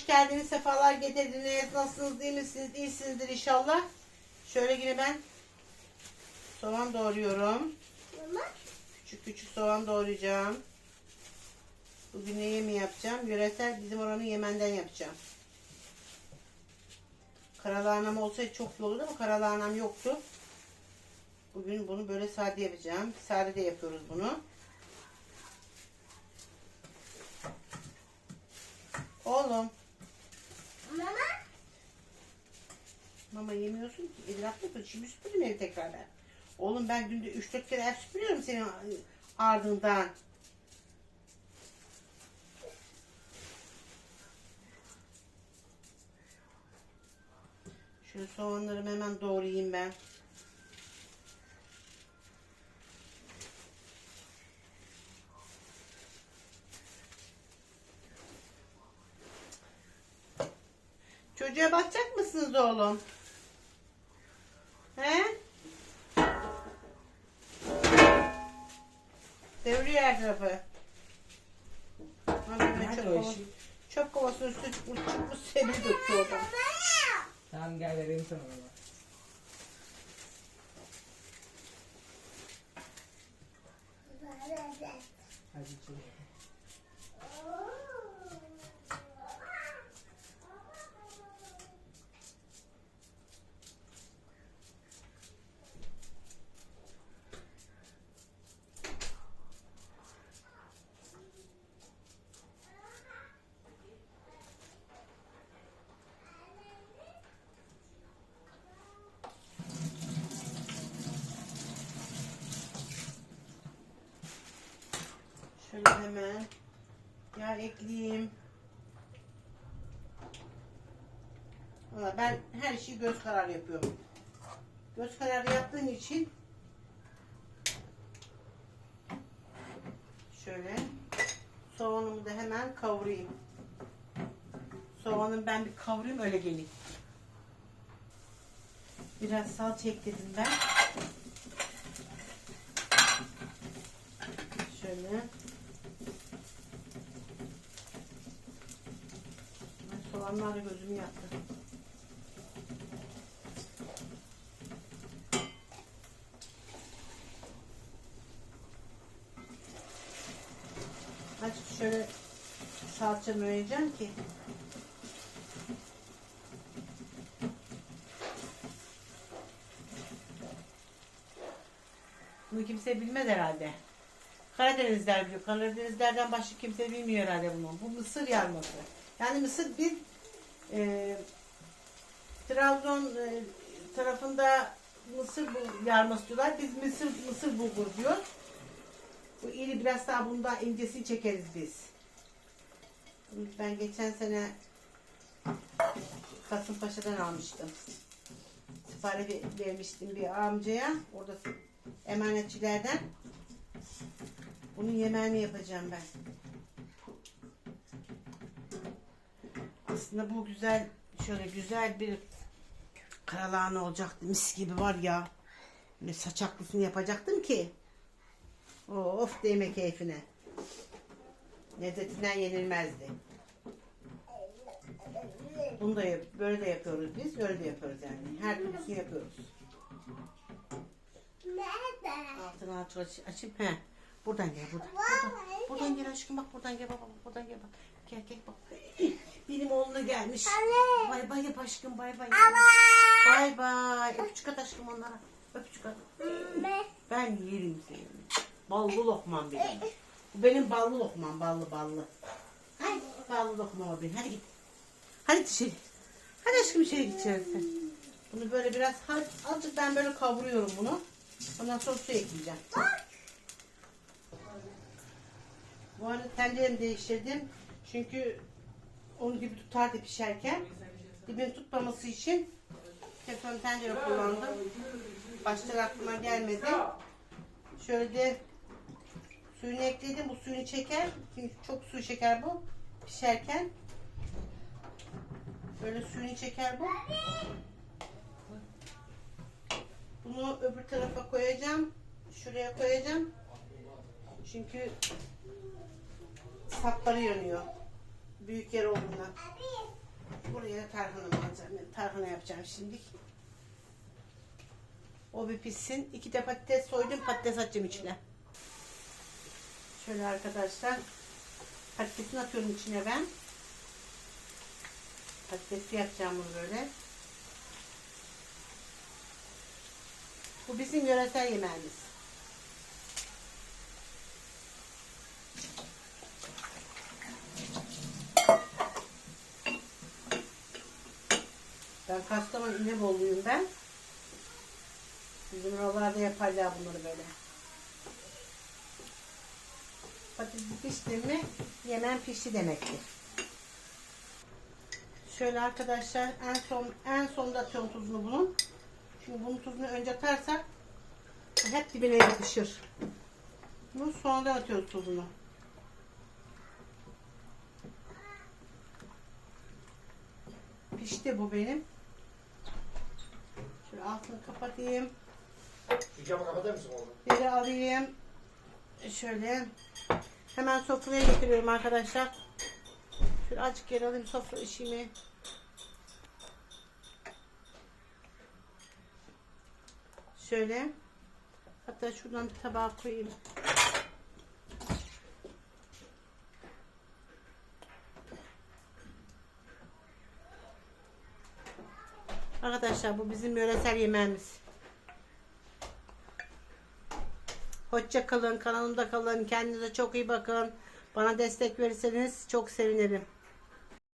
hoş geldiniz. Sefalar getirdiniz. Nasılsınız? iyi misiniz? İyisinizdir inşallah. Şöyle yine ben soğan doğruyorum. Küçük küçük soğan doğrayacağım. Bugün ne yemeği yapacağım? Yöresel bizim oranın Yemen'den yapacağım. Karalahanam olsaydı çok iyi olurdu ama karalahanam yoktu. Bugün bunu böyle sade yapacağım. Sade de yapıyoruz bunu. Oğlum. Mama. Mama yemiyorsun ki. Etrafta yapıyorsun. Şimdi süpüreyim evi tekrardan. Oğlum ben günde 3-4 kere ev süpürüyorum senin ardından. Şöyle soğanlarımı hemen doğrayayım ben. Çocuğa bakacak mısınız oğlum? He? Devriyor her tarafı. Abi çöp, işi? çöp kovasının üstüne çıkmış çıkmış seni döktü oradan. Tamam gel vereyim sana baba. Hadi içeri. Şöyle hemen yağ ekleyeyim. Valla ben her şeyi göz kararı yapıyorum. Göz kararı yaptığım için şöyle soğanımı da hemen kavurayım. Soğanımı ben bir kavurayım öyle geleyim. Biraz salça ekledim ben. Şöyle. Da gözümü yaktı. Azıcık şöyle salça möğeceğim ki. Bunu kimse bilmez herhalde. Karadenizler biliyor. Karadenizlerden başka kimse bilmiyor herhalde bunu. Bu mısır yarması. Yani mısır bir e, Trabzon e, tarafında mısır yarması diyorlar. Biz mısır mısır bulgur diyor. Bu iri biraz daha bundan incesini çekeriz biz. Ben geçen sene Kasımpaşa'dan almıştım. Sipariş vermiştim bir amcaya. Orada emanetçilerden. Bunun yemeğini yapacağım ben. Aslında bu güzel, şöyle güzel bir karalahana olacaktı. Mis gibi var ya. Böyle saçaklısını yapacaktım ki. Of değme keyfine. Lezzetinden yenilmezdi. Bunu da yap- böyle de yapıyoruz biz, öyle de yapıyoruz yani. Her türlüsünü yapıyoruz. Nerede? Altını altını aç, açayım. He. Buradan gel buradan. Buradan, buradan gel aşkım bak buradan gel baba buradan gel bak. Gel gel bak. Oğluna gelmiş. Anne. Bay bay yap aşkım bay bay. Baba. Bay bay. Öpücük at aşkım onlara. Öpücük at. Ne? Ben yerim seni. Ballı lokmam benim. Bu benim ballı lokmam ballı ballı. Hay ballı lokmam o benim. Hadi git. Hadi dışarı. Hadi aşkım içeri git içeri sen. Bunu böyle biraz azıcık ben böyle kavuruyorum bunu. Ondan sonra su ekleyeceğim. Bu arada tenceremi değiştirdim. Çünkü onu gibi tutardı pişerken. Dibini tutmaması için teflon tencere kullandım. Başta aklıma gelmedi. Şöyle de suyunu ekledim. Bu suyunu çeker. Çünkü çok su çeker bu pişerken. Böyle suyunu çeker bu. Bunu öbür tarafa koyacağım. Şuraya koyacağım. Çünkü sapları yanıyor. Büyük yer olduğundan. Buraya tarhana alacağım. Ben Tarhana yapacağım şimdi. O bir pişsin. İki de patates soydum. Patates atacağım içine. Şöyle arkadaşlar. Patatesini atıyorum içine ben. Patatesi yapacağım bunu böyle. Bu bizim yöresel yemeğimiz. Ben Kastamonu İnebolu'yum ben. Bizim oralarda yaparlar bunları böyle. Patates pişti mi yemen pişti demektir. Şöyle arkadaşlar en son en sonda atıyorum tuzunu bunun. Çünkü bunun tuzunu önce atarsak hep dibine yapışır. Bunu sonradan atıyoruz tuzunu. Pişti bu benim. Şöyle altını kapatayım. Şu camı kapatır mısın oğlum? Biri alayım. Şöyle. Hemen sofraya getiriyorum arkadaşlar. Şöyle azıcık yer alayım sofra işimi. Şöyle. Hatta şuradan bir tabağa koyayım. Arkadaşlar bu bizim yöresel yemeğimiz. Hoşça kalın, kanalımda kalın. Kendinize çok iyi bakın. Bana destek verirseniz çok sevinirim.